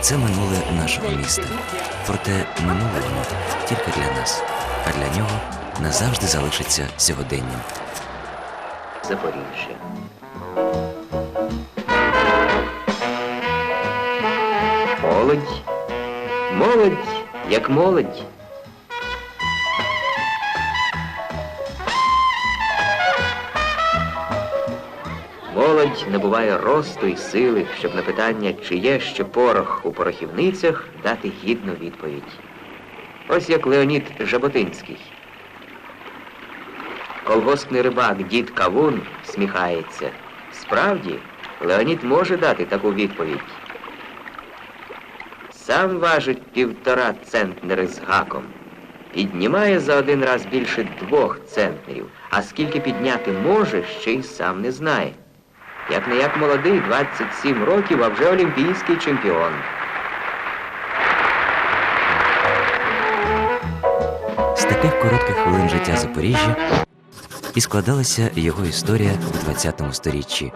Це минуле нашого міста. Проте минуле воно тільки для нас, а для нього назавжди залишиться сьогоденням. Запоріжжя. Молодь, молодь, як молодь. Молодь набуває росту і сили, щоб на питання, чи є ще порох у порохівницях, дати гідну відповідь. Ось як Леонід Жаботинський. Колгоспний рибак дід Кавун сміхається. Справді, Леонід може дати таку відповідь. Сам важить півтора центнери з гаком. Піднімає за один раз більше двох центнерів, а скільки підняти може, ще й сам не знає. Як не як молодий, 27 років, а вже олімпійський чемпіон. З таких коротких хвилин життя Запоріжжя і складалася його історія в 20 сторіччі.